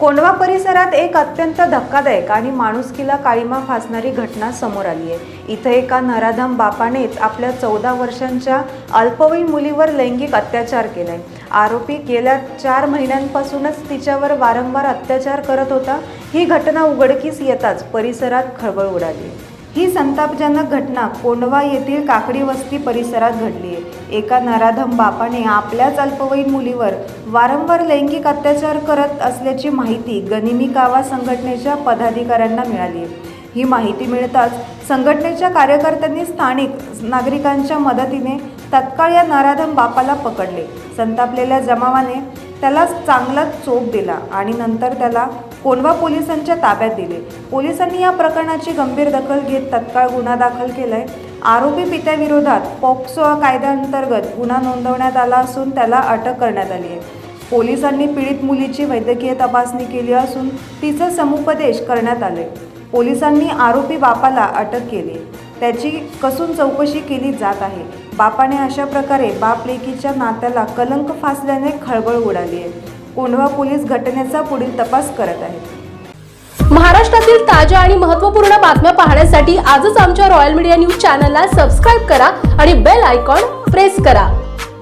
Kondhwa परिसरात एक अत्यंत धक्कादायक आणि माणुसकीला काळीमा फासणारी घटना समोर आली आहे. इथं एका नराधम बापानेच आपल्या चौदा वर्षांच्या अल्पवयीन मुलीवर लैंगिक अत्याचार केलाय. आरोपी गेल्या चार महिन्यांपासूनच तिच्यावर वारंवार अत्याचार करत होता. ही घटना उघडकीस येताच परिसरात खळबळ उडाली. ही संतापजनक घटना कोंडवा येथील काकडी वस्ती परिसरात घडली आहे एका नराधम बापाने आपल्याच अल्पवयीन मुलीवर वारंवार लैंगिक अत्याचार करत असल्याची माहिती गनिमी कावा संघटनेच्या पदाधिकाऱ्यांना मिळाली आहे ही माहिती मिळताच संघटनेच्या कार्यकर्त्यांनी स्थानिक नागरिकांच्या मदतीने तत्काळ या नराधम बापाला पकडले. संतापलेल्या जमावाने त्याला चांगला चोप दिला आणि नंतर त्याला कोंढवा पोलिसांच्या ताब्यात दिले. पोलिसांनी या प्रकरणाची गंभीर दखल घेत तत्काळ गुन्हा दाखल केलाय. आरोपी पित्याविरोधात पॉक्सो कायद्याअंतर्गत गुन्हा नोंदवण्यात आला असून त्याला अटक करण्यात आली आहे. पोलिसांनी पीडित मुलीची वैद्यकीय तपासणी केली असून तिचं समुपदेश करण्यात आले. पोलिसांनी आरोपी बापाला अटक केली. त्याची कसून चौकशी केली जात आहे. बापाने अशा प्रकारे बाप लेकीच्या नात्याला कलंक फासल्याने खळबळ उडाली आहे. कोंढवा पोलीस घटनेचा पुढील तपास करत आहेत. महाराष्ट्रातील ताज्या आणि महत्त्वपूर्ण बातम्या पाहण्यासाठी आजच आमच्या रॉयल मीडिया न्यूज चॅनलला सबस्क्राईब करा आणि बेल आयकॉन प्रेस करा.